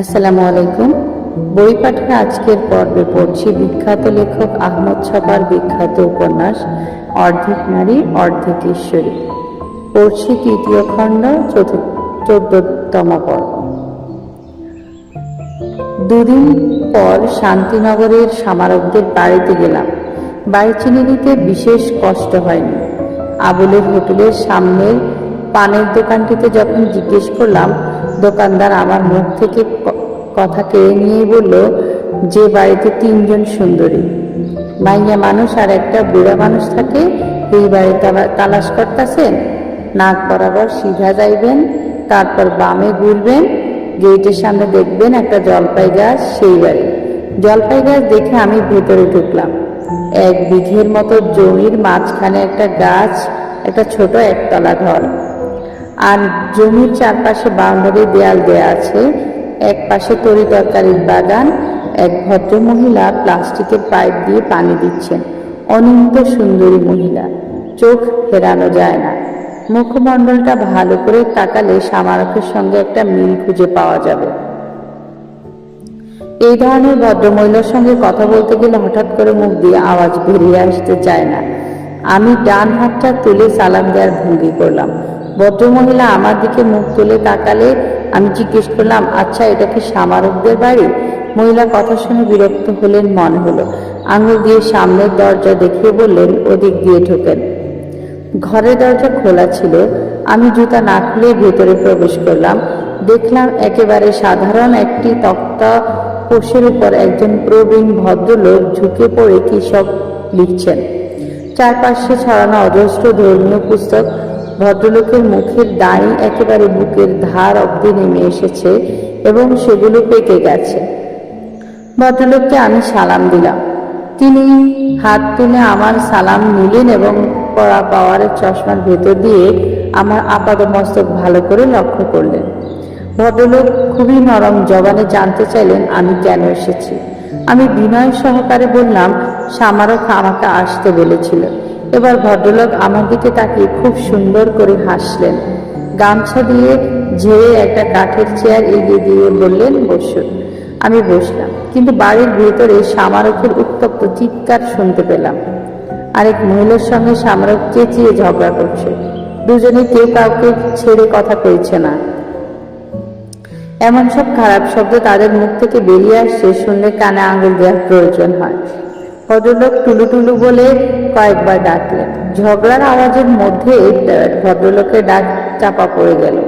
আসসালামু আলাইকুম। বই পাঠের আজকের পর্বে পড়ছি বিখ্যাত লেখক আহমদ ছপার বিখ্যাত উপন্যাস, অর্ধেক নারী, অর্ধেক ঈশ্বরী। পড়ছি তৃতীয় খণ্ড চোদ্দতম পর্ব। দুদিন পর শান্তিনগরের সামারকদের বাড়িতে গেলাম। বাড়ি চিনে নিতে বিশেষ কষ্ট হয়নি। আবুলের হোটেলের সামনের পানের দোকানটিতে যখন জিজ্ঞেস করলাম দোকানদার আমার মুখ থেকে কথা কেড়ে নিয়েই বলল, যে বাড়িতে তিনজন সুন্দরী। মাইয়া মানুষ আর একটা বুড়া মানুষ থাকে, এই বাড়িতে আবার তালাশ করতেছেন। নাক বরাবর সিধা যাইবেন, তারপর বামে ঘুরবেন, গেটের সামনে দেখবেন একটা জলপাই গাছ সেই বাড়ি। জলপাই গাছ দেখে আমি ভেতরে ঢুকলাম। এক বিঘের মতো জমির মাঝখানে একটা গাছ, একটা ছোট একতলা ঘর। আর জমির চারপাশে বাউন্ডারি দেয়াল দেয়া আছে। এক পাশে তরি তরকারির বাগান, এক ভদ্র মহিলা প্লাস্টিকের পাইপ দিয়ে পানি দিচ্ছেন। অনন্ত সুন্দরী মহিলা, চোখ ফেরানো যায় না। মুখমণ্ডলটা ভালো করে তাকালে সামারকের সঙ্গে একটা মিল খুঁজে পাওয়া যাবে। এই ধরনের ভদ্রমহিলার সঙ্গে কথা বলতে গেলে হঠাৎ করে মুখ দিয়ে আওয়াজ বেরিয়ে আসতে চায় না। আমি ডান হাতটা তুলে সালাম দেওয়ার ভঙ্গি করলাম। ভদ্রমহিলা আমার দিকে মুখ তুলে তাকালে আমি জিজ্ঞেস করলাম আচ্ছা এটা কি সামারকদের বাড়ি? মহিলা কথা শুনে বিরক্ত হলেন, মনে হলো। আঙুল দিয়ে সামনের দরজা দেখিয়ে বললেন, ওদিক দিয়ে ঢোকেন। ঘরের দরজা খোলা ছিল। আমি জুতা না খুলে ভেতরে প্রবেশ করলাম। দেখলাম একেবারে সাধারণ একটি তক্তা কোষের উপর একজন প্রবীণ ভদ্রলোক ঝুঁকে পড়ে কি সব লিখছেন। চারপাশে ছড়ানো অজস্র ধর্মীয় পুস্তক ভদ্রলোকের মুখের দাঁড়ি একেবারে বুকের ধার অব্দি নেমে এসেছে এবং সেগুলো পেকে গেছে। ভদ্রলোককে আমি সালাম দিলাম। তিনি হাত তুলে আমার সালাম নিলেন এবং পড়া পাওয়ারের চশমার ভেতর দিয়ে আমার আপাদমস্তক ভালো করে লক্ষ্য করলেন। ভদ্রলোক খুবই নরম জবানে জানতে চাইলেন, আমি কেন এসেছি? আমি বিনয় সহকারে বললাম, সামারক আমাকে আসতে বলেছিল। এবার ভদ্রলোক আমার দিকে তাকিয়ে খুব সুন্দর করে হাসলেন। গামছা দিয়ে ঝেড়ে একটা কাঠের চেয়ার এগিয়ে দিয়ে বললেন বসুন আমি বসলাম, কিন্তু বাড়ির ভেতরে সামারকের উত্তপ্ত চিৎকার শুনতে পেলাম। আরেক মহিলার সঙ্গে সামারক চেঁচিয়ে ঝগড়া করছে। দুজনে কেউ কাউকে ছেড়ে কথা কইছে না। এমন সব খারাপ শব্দ তাদের মুখ থেকে বেরিয়ে আসছে, শুনলে কানে আঙুল দেওয়ার প্রয়োজন হয়। ভদ্রলোক টুলু টুলু বলে কয়েকবার ডাকলেন। ঝগড়ার আওয়াজের মধ্যে ভদ্রলোকের ডাক চাপা পড়ে গেল।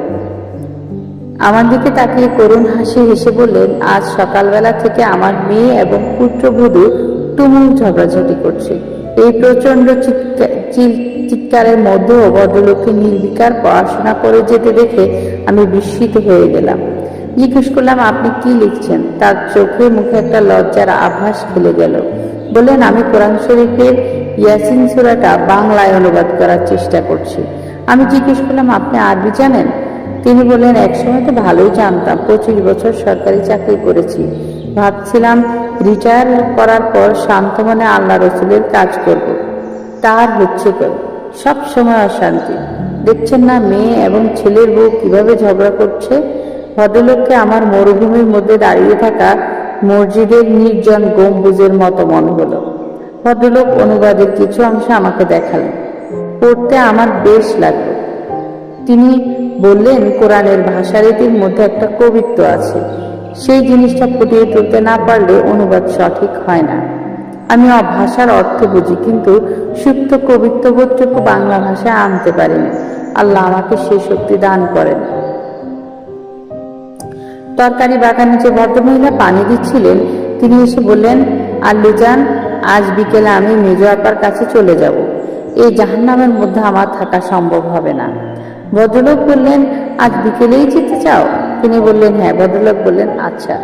আমার দিকে তাকিয়ে করুণ হাসি হেসে বললেন, আজ সকালবেলা থেকে আমার মেয়ে এবং পুত্রবধূ তুমুল ঝগড়াঝাটি করছে। এই চিল- চিৎকারের মধ্যেও ভদ্রলোককে নির্বিকার পড়াশোনা করে যেতে দেখে আমি বিস্মিত হয়ে গেলাম। জিজ্ঞেস করলাম, আপনি কি লিখছেন? তার চোখে মুখে একটা লজ্জার আভাস খেলে গেল। বললেন, আমি কোরআন শরীফের ইয়াসিন সুরাটা বাংলায় অনুবাদ করার চেষ্টা করছি। আমি জিজ্ঞেস করলাম, আপনি আরবি জানেন? তিনি বললেন একসময় তো ভালোই জানতাম, পঁচিশ বছর সরকারি চাকরি করেছি। ভাবছিলাম, রিটায়ার করার পর শান্ত মনে আল্লাহ রসুলের কাজ করব। তার হচ্ছে কই সব সময় অশান্তি। দেখছেন না, মেয়ে এবং ছেলের বউ কীভাবে ঝগড়া করছে? ভদ্রলোককে আমার মরুভূমির মধ্যে দাঁড়িয়ে থাকা মসজিদের নির্জন গম্বুজের মতো মনে হলো। ভদ্রলোক অনুবাদের কিছু অংশ আমাকে দেখালেন। পড়তে আমার বেশ লাগল। তিনি বললেন, কোরআনের ভাষারীতির মধ্যে একটা কবিত্ব আছে। সেই জিনিসটা ফুটিয়ে তুলতে না পারলে অনুবাদ সঠিক হয় না। আমি ভাষার অর্থ বুঝি, কিন্তু সুপ্ত কবিত্ববোধটুকু বাংলা ভাষায় আনতে পারিনি। আল্লাহ আমাকে সেই শক্তি দান করেন। তরকারি বাগানে যে ভদ্রমহিলা পানি দিচ্ছিলেন, তিনি এসে বললেন আল্লুজান আজ বিকেলে আমি মেজ আপার কাছে চলে যাব। এই জাহান্নামের মধ্যে আমার থাকা সম্ভব হবে না। ভদ্রলোক বললেন, আজ বিকেলেই যেতে চাও? তিনি বললেন হ্যাঁ। ভদ্রলোক বললেন আচ্ছা।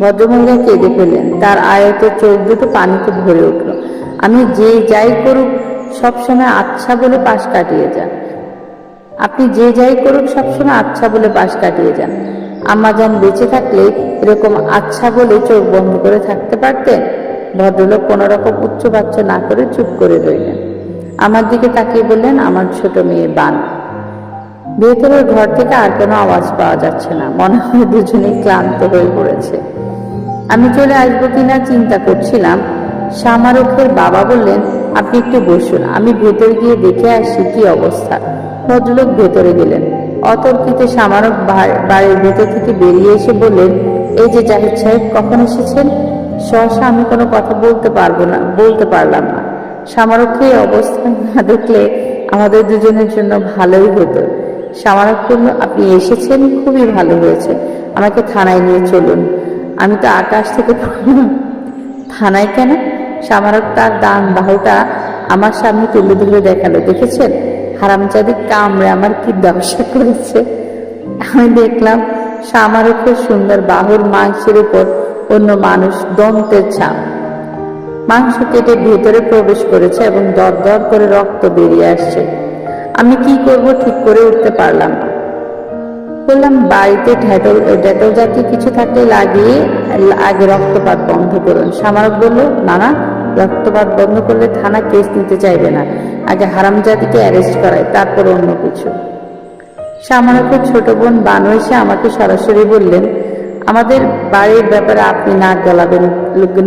ভদ্রমহিলা কেঁদে ফেললেন। তার আয়ত চোখ দুটো পানিতে ভরে উঠল। আমি যে যাই করুক সবসময় আচ্ছা বলে পাশ কাটিয়ে যান। আপনি যে যাই করুক সবসময় আচ্ছা বলে পাশ কাটিয়ে যান। আম্মাজান বেঁচে থাকলে এরকম আচ্ছা বলে চোখ বন্ধ করে থাকতে পারতেন? ভদ্রলোক কোনো রকম উচ্চ বাচ্চা না করে চুপ করে রইলেন। আমার দিকে তাকিয়ে বললেন, আমার ছোট মেয়ে বান। ভেতরের ঘর থেকে আর কোনো আওয়াজ পাওয়া যাচ্ছে না। মনে হয় দুজনেই ক্লান্ত হয়ে পড়েছে। আমি চলে আসব কিনা চিন্তা করছিলাম। সামারকের বাবা বললেন, আপনি একটু বসুন, আমি ভেতরে গিয়ে দেখে আসি কি অবস্থা। ভদ্রলোক ভেতরে গেলেন। অতর্কিতে সামারক বাড়ির ভেতর থেকে বেরিয়ে এসে বললেন, এই যে জাহিদ সাহেব, কখন এসেছেন? সহসা আমি কোনো কথা বলতে পারব না, বলতে পারলাম না। সামারককে এই অবস্থায় না দেখলে আমাদের দুজনের জন্য ভালোই হতো। সামারক বলল, আপনি এসেছেন? খুবই ভালো হয়েছে। আমাকে থানায় নিয়ে চলুন। আমি তো আকাশ থেকে। থানায় কেন? সামারক তার ডান বাহুটা আমার সামনে তুলে ধরে দেখাল, দেখেছেন? হারামজাদি কামড়ে আমার কি দশা করেছে? আমি দেখলাম সামারকের সুন্দর বাহুর মাংসের উপর অন্য মানুষ দন্তের ছাপ মাংস কেটে ভেতরে প্রবেশ করেছে এবং দর দর করে রক্ত বেরিয়ে আসছে। আমি কি করব ঠিক করে উঠতে পারলাম বললাম, বাড়িতে ঢেটল ডেটল জাতীয় কিছু থাকলে লাগিয়ে, আগে রক্তপাত বন্ধ করুন। সামারক বলল, না না রক্তপাত বন্ধ করলে থানা কেস নিতে চাইবে না। আগে হারামজাতিকে অ্যারেস্ট করায়, তারপর অন্য কিছু। সামারকের ছোট বোন বানু এসে আমাকে সরাসরি বললেন, আমাদের বাড়ির ব্যাপারে আপনি নাক গলাবেন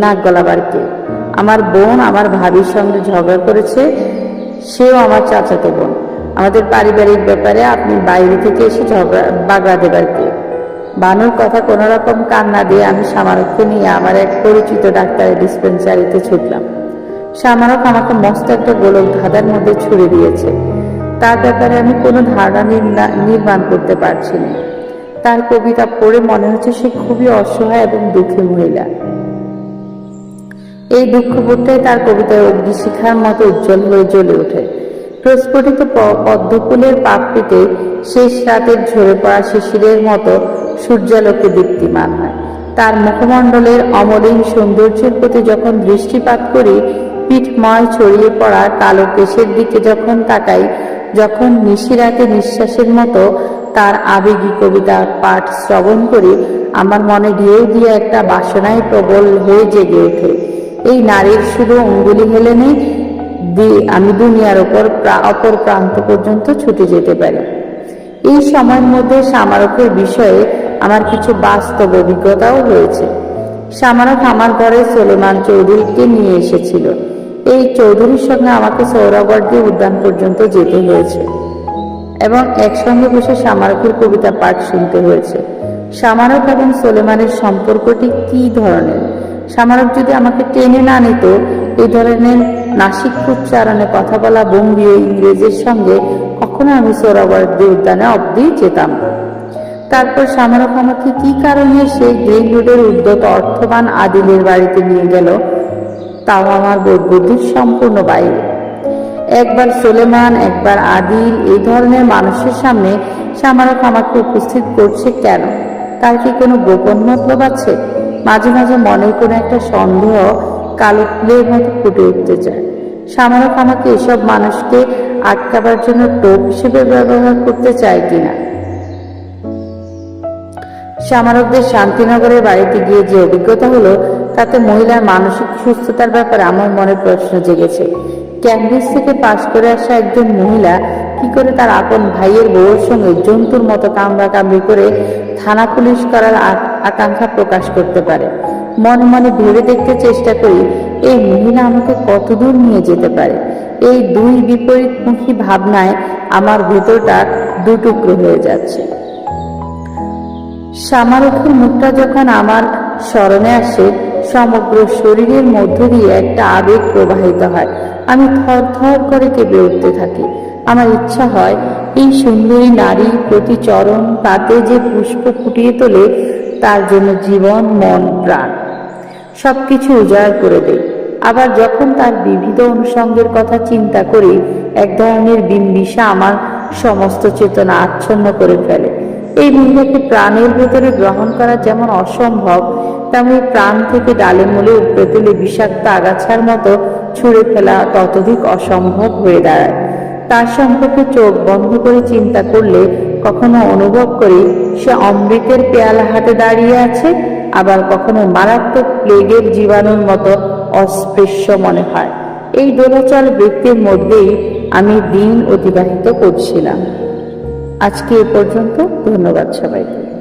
নাক গলাবার কে? আমার বোন আমার ভাবির সঙ্গে ঝগড়া করেছে, সেও আমার চাচাতো বোন। আমাদের পারিবারিক ব্যাপারে আপনি বাইরে থেকে এসে ঝগড়া, বাগড়া দেবার কে? বানুর কথা কোনো রকম কান্না দিয়ে আমি সামারককে নিয়ে আমার এক পরিচিত ডাক্তারের ডিসপেন্সারিতে ছুটলাম। সামারক আমাকে মস্ত একটা গোলক ধাঁধার মধ্যে ছুড়ে দিয়েছে। তার ব্যাপারে আমি কোনো ধারণা নির্মাণ করতে পারছি না। তার কবিতা পড়ে মনে হচ্ছে সে খুবই অসহায় এবং দুঃখী মহিলা। এই দুঃখবোধটাই তার কবিতায় অগ্নিশিখার মতো উজ্জ্বল হয়ে জ্বলে ওঠে। প্রস্ফুটিত প- পদ্মফুলের পাপড়িতে শেষ রাতের ঝরে পড়া শিশিরের মতো সূর্যালোকে দীপ্তিমান হয়। তার মুখমণ্ডলের অমলিন সৌন্দর্যের প্রতি যখন দৃষ্টিপাত করি, পিঠময় ছড়িয়ে পড়া কালো কেশের দিকে যখন তাকাই, যখন নিশিরাতে নিঃশ্বাসের মতো তার আবেগী কবিতা পাঠ শ্রবণ করি, আমার মনে ঢেউ দিয়ে একটা বাসনায় প্রবল হয়ে জেগে ওঠে। এই নারীর শুধু অঙ্গুলি হেলেনে আমি দুনিয়ার ওপর প্রা- অপর প্রান্ত পর্যন্ত ছুটে যেতে পারি। এই সময়ের মধ্যে সামারকের বিষয়ে আমার কিছু বাস্তব অভিজ্ঞতাও হয়েছে। সামারক আমার ঘরে সোলেমান চৌধুরীকে নিয়ে এসেছিল। এই চৌধুরীর সঙ্গে আমাকে সৌরবর্দী উদ্যান পর্যন্ত যেতে হয়েছে এবং একসঙ্গে বসে সামারকের কবিতা পাঠ শুনতে হয়েছে। সামারক এবং সোলেমানের সম্পর্কটি কি ধরনের? সামারক যদি আমাকে টেনে না নিত, এই ধরনের নাসিক উচ্চারণে কথা বলা বঙ্গীয় ইংরেজের সঙ্গে কখনো আমি সোহরাবর্দী উদ্যানে অবধি যেতাম না। তারপর সামারক আমাকে কি কারণে সেই গ্রিন রোডের উদ্যত অর্থবান আদিলের বাড়িতে নিয়ে গেল? তাও আমার বোধবুদ্ধির সম্পূর্ণ বাইরে একবার সোলেমান, একবার আদিল এই ধরনের মানুষের সামনে সামারক আমাকে উপস্থিত করছে কেন? তার কি কোনো গোপন মতলব আছে? মাঝে মাঝে মনে কোনো একটা সন্দেহ কালো ফুলের মতো ফুটে উঠতে চায়। সামারক আমাকে এসব মানুষকে আটকাবার জন্য টোপ হিসেবে ব্যবহার করতে চায় কিনা? সামারকদের শান্তিনগরের বাড়িতে গিয়ে যে অভিজ্ঞতা হলো, তাতে মহিলার মানসিক সুস্থতার ব্যাপারে আমার মনে প্রশ্ন জেগেছে। ক্যামব্রিজ থেকে পাশ করে আসা একজন মহিলা কি করে তার আপন ভাইয়ের বউয়ের সঙ্গে জন্তুর মতো কামড়া কামড়ি করে থানা পুলিশ করার আকাঙ্ক্ষা প্রকাশ করতে পারে? মনে মনে ভেবে দেখতে চেষ্টা করি, এই মহিলা আমাকে কতদূর নিয়ে যেতে পারে? এই দুই বিপরীতমুখী ভাবনায় আমার ভেতরটা দুটুকরো হয়ে যাচ্ছে। সামারকের মুখটা যখন আমার স্মরণে আসে, সমগ্র শরীরের মধ্য দিয়ে একটা আবেগ প্রবাহিত হয়। আমি থর থর করে কেঁপে উঠতে থাকি। আমার ইচ্ছা হয় এই সুন্দরী নারী প্রতি চরণ তাতে যে পুষ্প ফুটিয়ে তোলে, তার জন্য জীবন, মন, প্রাণ। সবকিছু উজাড় করে দেয়। আবার যখন তার বিবিধ অনুষঙ্গের কথা চিন্তা করি, এক ধরনের বিম্বিসা আমার সমস্ত চেতনা আচ্ছন্ন করে ফেলে। এই মহিলাকে প্রাণের ভেতরে গ্রহণ করা যেমন অসম্ভব, তেমনি প্রাণ থেকে ডালে মূলে উপড়ে তুলে বিষাক্ত আগাছার মতো ছুঁড়ে ফেলা ততোধিক অসম্ভব হয়ে দাঁড়ায়। তার সম্পর্কে চোখ বন্ধ করে চিন্তা করলে কখনো অনুভব করি সে অমৃতের পেয়ালা হাতে দাঁড়িয়ে আছে, আবার কখনো মারাত্মক প্লেগের জীবাণুর মতো অস্পৃশ্য মনে হয়। এই দোলাচল বৃত্তির মধ্যেই আমি দিন অতিবাহিত করছিলাম। আজকে এ পর্যন্ত ধন্যবাদ সবাইকে।